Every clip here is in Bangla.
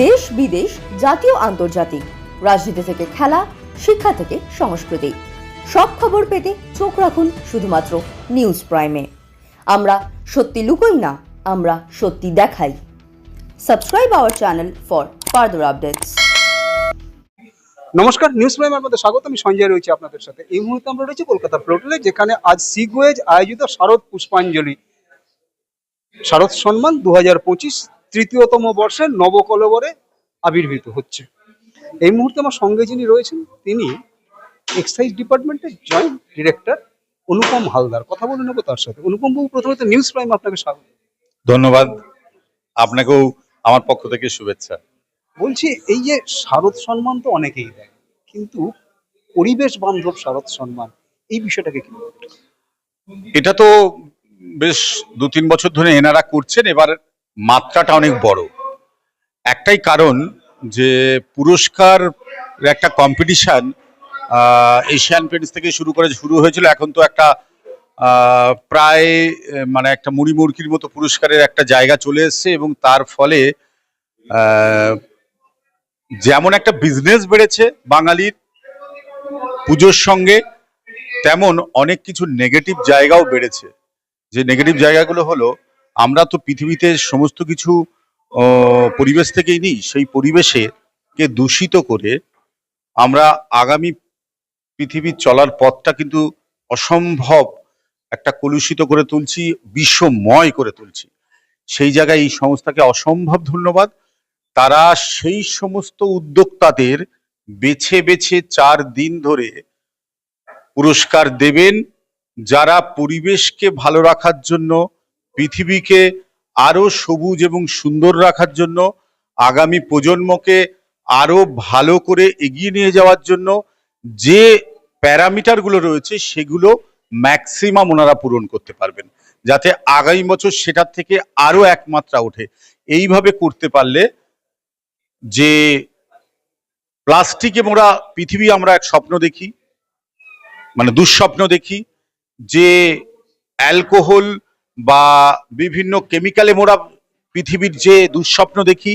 দেশ বিদেশ, জাতীয়, আন্তর্জাতিক। রাজনীতি থেকে খেলা, শিক্ষা থেকে সংস্কৃতি। সব খবর পেতে চোখ রাখুন শুধুমাত্র নিউজ প্রাইমে। আমরা সত্যি লুকোই না, আমরা সত্যি দেখাই। Subscribe our channel for further updates. নমস্কার, নিউজ প্রাইম আপনাদের স্বাগত, আমি সঞ্জয় রয়েছি আপনাদের সাথে। এই মুহূর্তে আমরা রয়েছি কলকাতা প্লোটেলে, যেখানে আজ সিগুয়েজ আয়োজিত শারদ পুষ্পাঞ্জলি। শারদ সম্মান দু হাজার পঁচিশ তৃতীয়তম বর্ষের নবকলবরে আবির্ভূত হচ্ছে। এই মুহূর্তে আমার সঙ্গে যিনি রয়েছেন তিনি এক্সাইজ ডিপার্টমেন্টের জয়েন্ট ডিরেক্টর অনুপম হালদার। কথা বলে নেব তার সাথে। অনুপম বাবু প্রথমত নিউজ প্রাইম আপনাকে স্বাগত। ধন্যবাদ। আপনাকেও আমার পক্ষ থেকে শুভেচ্ছা। বলছি এই যে শারদ সম্মান তো অনেকেই দেয় কিন্তু পরিবেশ বান্ধব শারদ সম্মান এই বিষয়টাকে কি? এটা তো বেশ দু তিন বছর ধরে এনারা করছেন। এবার মাত্রাটা অনেক বড়। একটাই কারণ যে পুরস্কার একটা কম্পিটিশন এশিয়ান পেন্টস থেকে শুরু করে শুরু হয়েছিল, এখন তো একটা প্রায় মানে একটা মুড়ি মুড়কির মতো পুরস্কারের একটা জায়গা চলে এসছে এবং তার ফলে যেমন একটা বিজনেস বেড়েছে বাঙালির পুজোর সঙ্গে, তেমন অনেক কিছু নেগেটিভ জায়গাও বেড়েছে। যে নেগেটিভ জায়গাগুলো হলো আমরা তো পৃথিবীতে সমস্ত কিছু পরিবেশ থেকেই নিই, সেই পরিবেশে কে দূষিত করে আমরা আগামী পৃথিবীর চলার পথটা কিন্তু অসম্ভব একটা কলুষিত করে তুলছি, বিশ্বময় করে তুলছি। সেই জায়গায় এই সংস্থাকে অসম্ভব ধন্যবাদ। তারা সেই সমস্ত উদ্যোক্তাদের বেছে বেছে চার দিন ধরে পুরস্কার দেবেন, যারা পরিবেশকে ভালো রাখার জন্য পৃথিবীকে আরও সবুজ এবং সুন্দর রাখার জন্য আগামী প্রজন্মকে আরও ভালো করে এগিয়ে নিয়ে যাওয়ার জন্য যে প্যারামিটারগুলো রয়েছে সেগুলো ম্যাক্সিমাম ওনারা পূরণ করতে পারবেন, যাতে আগামী বছর সেটার থেকে আরও একমাত্রা ওঠে। এইভাবে করতে পারলে যে প্লাস্টিকে মোড়া পৃথিবী আমরা এক স্বপ্ন দেখি মানে দুঃস্বপ্ন দেখি, যে অ্যালকোহল বা বিভিন্ন কেমিক্যালে মোড়া পৃথিবীর যে দুঃস্বপ্ন দেখি,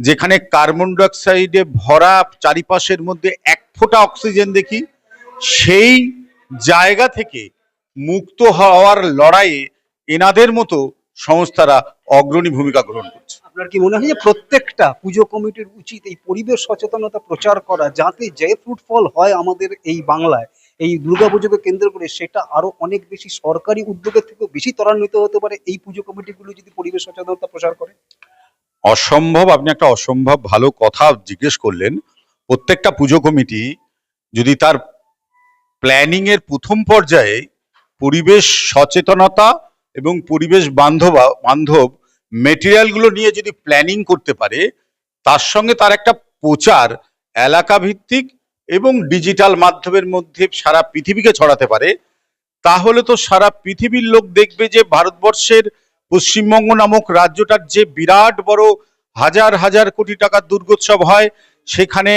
যেখানে কার্বন ডাইঅক্সাইডে ভরা চারিপাশের মধ্যে এক ফোঁটা অক্সিজেন দেখি, সেই জায়গা থেকে মুক্ত হওয়ার লড়াইয়ে এনাদের মতো সংস্থারা অগ্রণী ভূমিকা গ্রহণ করছে। আপনার কি মনে হয় যে প্রত্যেকটা পুজো কমিটির উচিত এই পরিবেশ সচেতনতা প্রচার করা, যাতে যে ফ্রুটফল হয় আমাদের এই বাংলায় এই দুর্গাপুজোকে কেন্দ্র করে সেটা আরও অনেক বেশি সরকারি উদ্যোগের থেকেও বেশি ত্বরান্বিত হতে পারে এই পুজো কমিটিগুলো যদি পরিবেশ সচেতনতা প্রচার করে। অসম্ভব, আপনি একটা অসম্ভব ভালো কথা জিজ্ঞেস করলেন। প্রত্যেকটা পুজো কমিটি যদি তার প্ল্যানিং এর প্রথম পর্যায়ে পরিবেশ সচেতনতা এবং পরিবেশ বান্ধব বান্ধব মেটেরিয়ালগুলো নিয়ে যদি প্ল্যানিং করতে পারে, তার সঙ্গে তার একটা প্রচার এলাকা ভিত্তিক এবং ডিজিটাল মাধ্যমের মধ্যে সারা পৃথিবীকে ছড়াতে পারে, তাহলে তো সারা পৃথিবীর লোক দেখবে যে ভারতবর্ষের পশ্চিমবঙ্গ নামক রাজ্যটার যে বিরাট বড় হাজার হাজার কোটি টাকার দুর্গোৎসব হয়, সেখানে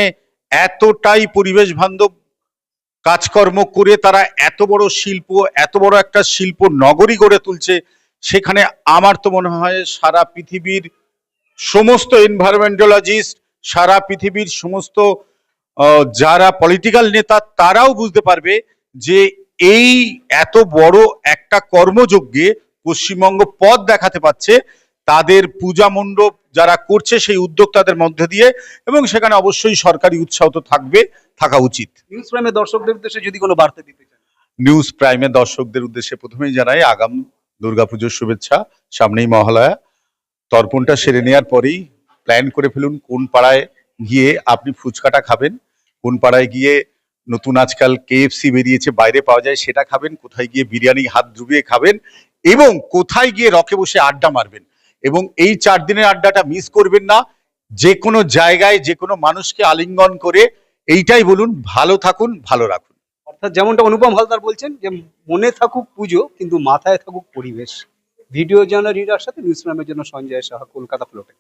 এতটাই পরিবেশ বান্ধব কাজকর্ম করে তারা এত বড় শিল্প, এত বড় একটা শিল্প নগরী গড়ে তুলছে, সেখানে আমার তো মনে হয় সারা পৃথিবীর সমস্ত এনভায়রনমেন্টালজিস্ট সারা পৃথিবীর সমস্ত যারা পলিটিক্যাল নেতা তারাও বুঝতে পারবে যে এই এত বড় একটা কর্মযজ্ঞে পশ্চিমবঙ্গ পথ দেখাতে পারছে তাদের পূজা মণ্ডপ যারা করছে সেই উদ্যোক্তাদের মধ্যে দিয়ে এবং সেখানে অবশ্যই সরকারি উৎসাহ তো থাকবে থাকা উচিত। নিউজ প্রাইমের দর্শকদের উদ্দেশ্যে যদি কোনো বার্তা দিতে চান। নিউজ প্রাইমের দর্শকদের উদ্দেশ্যে প্রথমেই জানাই আগাম দুর্গাপুজোর শুভেচ্ছা সামনেই মহালয়া। তর্পণটা সেরে নেওয়ার পরেই প্ল্যান করে ফেলুন কোন পাড়ায় গিয়ে আপনি ফুচকাটা খাবেন। কোন পাড়ায় গিয়ে নতুন আজকাল কেএফসি বেরিয়েছে, বাইরে পাওয়া যায়, সেটা খাবেন, কোথায় গিয়ে বিরিয়ানি হাত ডুবিয়ে খাবেন এবং কোথায় গিয়ে রকে বসে আড্ডা মারবেন। এবং এই চার দিনের আড্ডাটা মিস করবেন না যে কোনো জায়গায় যে কোনো মানুষকে আলিঙ্গন করে এইটাই বলুন, ভালো থাকুন, ভালো রাখুন। অর্থাৎ যেমনটা অনুপম হালদার বলছেন যে, মনে থাকুক পুজো, কিন্তু মাথায় থাকুক পরিবেশ। ভিডিও জার্নাল রিডার সাথে নিউজ জন্য সঞ্জয় সাহা, কলকাতা ফ্লোটে।